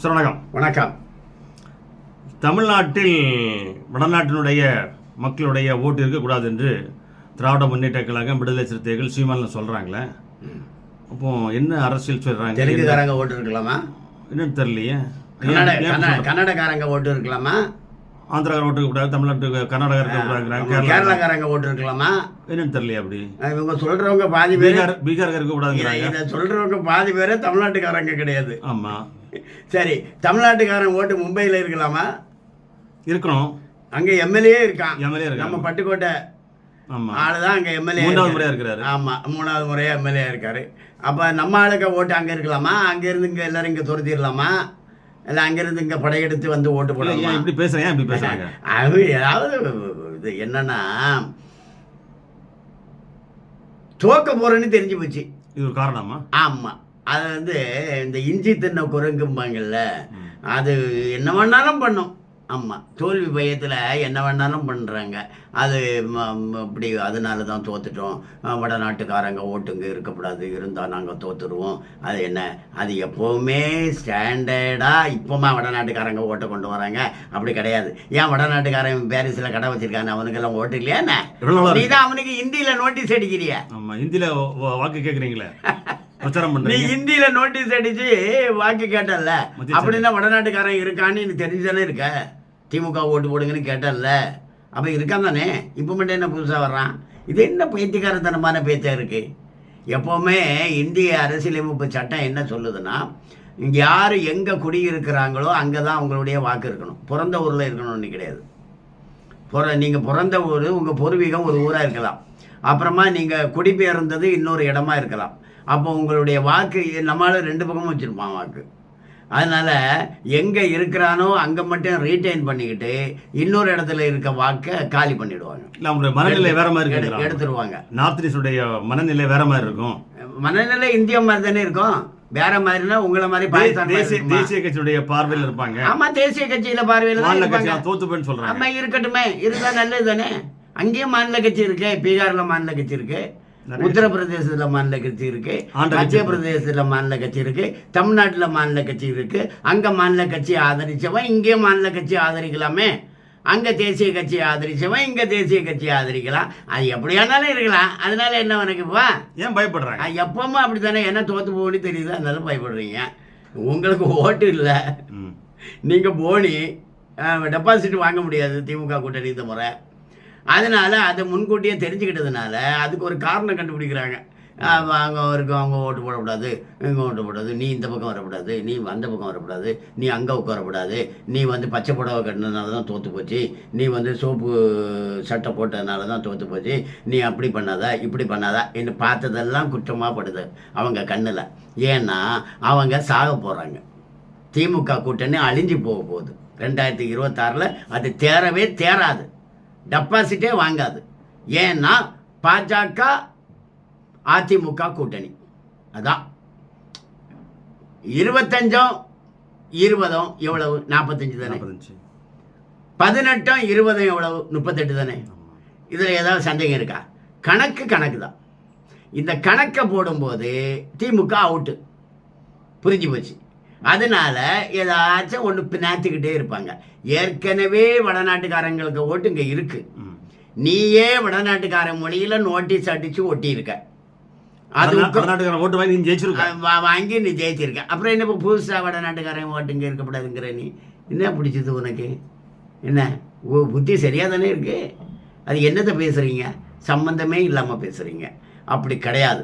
Sir வணக்கம். வணக்கம் தமிழ்நாட்டில் வடநாட்டினுடைய மக்களுடைய ஓட்டு இருக்கக்கூடாது என்று திராவிட முன்னேற்ற கழகம் விடுதலை சிறுத்தைகள் சீமானில் சொல்கிறாங்களே அப்போ என்ன அரசியல் சொல்கிறாங்க தெலுங்குக்காரங்க ஓட்டு இருக்கலாமா? என்னன்னு தெரியலையே? கன்னடக்காரங்க ஓட்டு இருக்கலாமா? ஆந்திரா ஓட்டு இருக்கக்கூடாது தமிழ்நாட்டுக்கு கர்நாடகா இருக்கக்கூடாதுங்கிறாங்க கேரளா கேரளாக்காரங்க ஓட்டு இருக்கலாமா? என்னன்னு தெரியலையே அப்படி. இவங்க சொல்றவங்க பாதி பேர் பீகார் இருக்கக்கூடாதுங்கிறாங்க. இதை சொல்றவங்க பாதி பேரே தமிழ்நாட்டுக்காரங்க கிடையாது. ஆமாம் சரி தமிழ்நாட்டுக்காரன் ஓட்டு மும்பையில் இருக்கலாமா? இருக்கணும். அங்க எம்எல்ஏ இருக்கான். எம்எல்ஏ நம்ம இருக்காங்க பட்டுக்கோட்டை. ஆமாம் ஆளு தான் அங்க எம்எல்ஏ மூன்றாவது முறையாக இருக்கிறாரு. ஆமா மூணாவது முறையா எம்எல்ஏ இருக்காரு. அப்ப நம்ம ஆளுக்க ஓட்டு அங்க இருக்கலாமா? அங்க இருந்து இங்க எல்லாரும் இங்க துரத்திடலாமா? இல்ல அங்க இருந்து இங்க படையெடுத்து வந்து ஓட்டு போடலாமா? இப்படி பேசுகிறேன் இப்படி பேசுகிறாங்க அது ஏதாவது இது என்னன்னா தோக்க போறேன்னு தெரிஞ்சு போச்சு. இது ஒரு காரணமா? ஆமா. அது வந்து இந்த இஞ்சி தின்ன குரங்கும்பாங்கல்ல அது என்ன வேணாலும் பண்ணும். ஆமா தோல்வி பயத்தில் என்ன வேணாலும் பண்ணுறாங்க அது இப்படி அதனால தான் தோத்துட்டோம். வடநாட்டுக்காரங்க ஓட்டுங்க இருக்கக்கூடாது இருந்தால் நாங்கள் தோத்துருவோம். அது என்ன? அது எப்போவுமே ஸ்டாண்டர்டாக இப்போமா வடநாட்டுக்காரங்க ஓட்டை கொண்டு வராங்க. அப்படி கிடையாது. ஏன் வடநாட்டுக்காரன் பாரிஸில் கடை வச்சிருக்காங்க அவனுக்கெல்லாம் ஓட்டு இல்லையா என்ன? நீ தான் அவனுக்கு ஹிந்தியில் நோட்டீஸ் அடிக்கிறியா? ஆமா ஹிந்தியில வாக்கு பிரச்சாரம் நீ ஹிந்தியில நோட்டீஸ் அடிச்சு வாக்கு மத்திய அப்படின்னா வடநாட்டுக்காரன் இருக்கான்னு நீ தெரிஞ்சுதானே இருக்க? திமுக ஓட்டு போடுங்கன்னு கேட்டல்ல. அப்ப இருக்கான் தானே? இப்போ மட்டும் என்ன புதுசா வர்றான்? இது என்ன பைத்தியக்காரத்தனமான பேச்சா இருக்கு? எப்பவுமே இந்திய அரசியலமைப்பு சட்டம் என்ன சொல்லுதுன்னா யார் எங்க குடியிருக்கிறாங்களோ அங்கே தான் அவங்களுடைய வாக்கு இருக்கணும். பிறந்த ஊர்ல இருக்கணும்னு கிடையாது. பிற நீங்கள் பிறந்த ஊர் உங்கள் பூர்வீகம் ஒரு ஊராக இருக்கலாம். அப்புறமா நீங்கள் குடிபெயர்ந்தது இன்னொரு இடமா இருக்கலாம். அப்போ உங்களுடைய வாக்கு நம்மளால ரெண்டு பக்கமும் வச்சுருப்பான் வாக்கு. அதனால் எங்கே இருக்கிறானோ அங்கே மட்டும் ரீட்டைன் பண்ணிக்கிட்டு இன்னொரு இடத்துல இருக்க வாக்கை காலி பண்ணிடுவாங்க. இல்ல அவங்களுடைய மனநிலை வேற மாதிரி இருக்கு எடுத்துருவாங்க. நார்த் ஈஸ்டுடைய மனநிலை வேற மாதிரி இருக்கும். மனநிலை இந்தியா மாதிரி தானே இருக்கும். வேற மாதிரினா உங்களை மாதிரி பாகிஸ்தான் தேசிய? தேசிய கட்சியுடைய பார்வையில் இருப்பாங்க. ஆமா தேசிய கட்சியில பார்வையில இருப்பாங்க. கட்சி தோத்து போயின்னு சொல்றாங்க. ஆமா இருக்கட்டுமே. இருந்தா நல்லது தானே. அங்கேயும் மாநில கட்சி இருக்கு. பீகார்ல மாநில கட்சி இருக்கு. உத்தரப்பிரதேசத்துல மாநில கட்சி இருக்கு மத்திய பிரதேசத்துல மாநில கட்சி இருக்கு தமிழ்நாட்டுல மாநில கட்சி இருக்கு. அங்க மாநில கட்சி ஆதரிச்சவன் இங்கே மாநில கட்சி ஆதரிக்கலாமே. அங்க தேசிய கட்சி ஆதரிச்சவன் இங்க தேசிய கட்சி ஆதரிக்கலாம். அது எப்படியானாலும் இருக்கலாம். அதனால என்ன உனக்குப்பா ஏன் பயப்படுறாங்க? எப்பவுமே அப்படித்தானே? என்ன தோத்து போகணும்னு தெரியுது? அதனால பயப்படுறீங்க. உங்களுக்கு ஓட்டு இல்லை. நீங்கள் போனி டெபாசிட் வாங்க முடியாது திமுக கூட்டணி இந்த முறை. அதனால அதை முன்கூட்டியே தெரிஞ்சுக்கிட்டதுனால அதுக்கு ஒரு காரணம் கண்டுபிடிக்கிறாங்க. அங்கே அங்க அவங்க ஓட்டு போடக்கூடாது இங்கே ஓட்டு போடாது நீ இந்த பக்கம் வரக்கூடாது நீ அந்த பக்கம் வரக்கூடாது நீ அங்கே உட்காரக்கூடாது நீ வந்து பச்சை புடவை கட்டினதுனால தான் தோற்று போச்சு நீ வந்து சோப்பு சட்டை போட்டதுனால தான் தோற்று போச்சு நீ அப்படி பண்ணாதா இப்படி பண்ணாதா என்று பார்த்ததெல்லாம் குற்றமாக படுது அவங்க கண்ணில். ஏன்னா அவங்க சாக போகிறாங்க திமுக கூட்டணி அழிஞ்சு போக போகுது. ரெண்டாயிரத்தி இருபத்தாறில் அது தேரவே தேராது டெபாசிட்டே வாங்காது. ஏன்னா பாஜக அதிமுக கூட்டணி. அதான். இருபத்தஞ்சும் இருபதும் எவ்வளவு? நாற்பத்தஞ்சு தானே. பதினெட்டும் இருபதும் எவ்வளவு? முப்பத்தெட்டு தானே. இதில் ஏதாவது சந்தேகம் இருக்கா? கணக்கு கணக்கு தான். இந்த கணக்கை போடும்போது திமுக அவுட்டு புரிஞ்சு போச்சு. அதனால ஏதாச்சும் ஒன்று பின்னாத்திக்கிட்டே இருப்பாங்க. ஏற்கனவே வடநாட்டுக்காரங்களுக்கு ஓட்டு இங்கே இருக்கு. ம். நீயே வடநாட்டுக்காரன் மொழியில நோட்டீஸ் அடிச்சு ஒட்டி இருக்க அது வடநா- வடநாட்டுக்காரன் ஓட்டு வாங்கி நீ ஜெயிச்சிருக்க. வாங்கி நீ ஜெயிச்சிருக்க. அப்புறம் என்ன இப்போ புதுசாக வடநாட்டுக்காரன் ஓட்டு இங்கே இருக்கக்கூடாதுங்கிற நீ? என்ன பிடிச்சது உனக்கு? என்ன? ஓ புத்தி சரியாக தானே இருக்கு? அது என்னத்தை பேசுகிறீங்க சம்பந்தமே இல்லாமல் பேசுகிறீங்க அப்படி கிடையாது.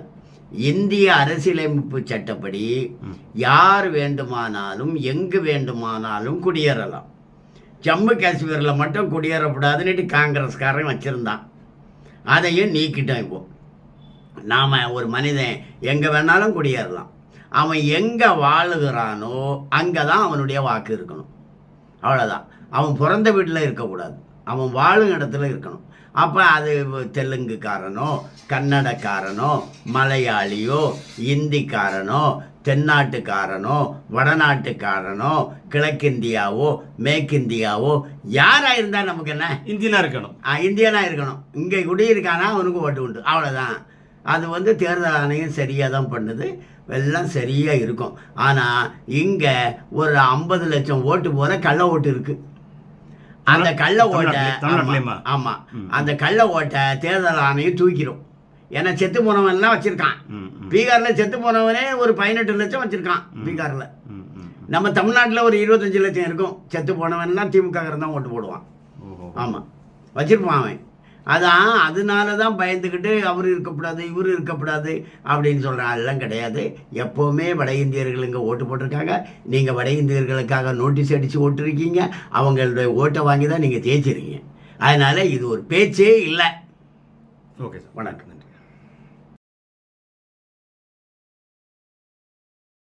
இந்திய அரசியலமைப்பு சட்டப்படி யார் வேண்டுமானாலும் எங்கு வேண்டுமானாலும் குடியேறலாம். ஜம்மு காஷ்மீரில் மட்டும் குடியேறக்கூடாதுன்னுட்டு காங்கிரஸ்காரன் வச்சுருந்தான். அதையும் நீக்கிட்டோம் இப்போ. நாம் ஒரு மனிதன் எங்கே வேணாலும் குடியேறலாம். அவன் எங்கே வாழுகிறானோ அங்கே தான் அவனுடைய வாக்கு இருக்கணும். அவ்வளோதான் அவன் பிறந்த வீட்டில் இருக்கக்கூடாது. அவன் வாழும் இடத்துல இருக்கணும். அப்போ அது தெலுங்குக்காரனோ கன்னடக்காரனோ மலையாளியோ இந்திக்காரனோ தென்னாட்டுக்காரனோ வடநாட்டுக்காரனோ கிழக்கிந்தியாவோ மேற்கிந்தியாவோ யாராக இருந்தால் நமக்கு என்ன? இந்தியனா இருக்கணும். ஆ, இந்தியனா இருக்கணும். இங்கே குடியிருக்கானா அவனுக்கு ஓட்டு உண்டு. அவ்வளோதான் அது வந்து தேர்தல் ஆணையம் சரியாக தான் பண்ணுது. எல்லாம் சரியாக இருக்கும். ஆனால் இங்கே ஒரு ஐம்பது லட்சம் ஓட்டு போகிற கள்ள ஓட்டு இருக்குது அந்த கள்ள ஓட்டை? ஆமாம் அந்த கள்ள ஓட்டை தேர்தல் ஆணையம் தூக்கிடும். ஏன்னா செத்து போனவன்லாம் வச்சுருக்கான். பீகாரில் செத்து போனவனே ஒரு பதினெட்டு லட்சம் வச்சுருக்கான் பீகாரில். நம்ம தமிழ்நாட்டில் ஒரு இருபத்தஞ்சு லட்சம் இருக்கும். செத்து போனவன்லாம் திமுக தான் ஓட்டு போடுவான். ஆமாம் வச்சிருப்பான் அவன். அதான் அதனால தான் பயந்துக்கிட்டு அவர் இருக்கக்கூடாது இவர் இருக்கக்கூடாது அப்படின்னு சொல்கிறான் அதெல்லாம் கிடையாது. எப்போவுமே வட இந்தியர்கள் இங்கே ஓட்டு போட்டிருக்காங்க. நீங்கள் வட இந்தியர்களுக்காக நோட்டீஸ் அடித்து ஓட்டுருக்கீங்க. அவங்களுடைய ஓட்டை வாங்கி தான் நீங்கள் ஜெயிச்சிருக்கீங்க. அதனால் இது ஒரு பேச்சே இல்லை. Okay sir. வணக்கம். நன்றி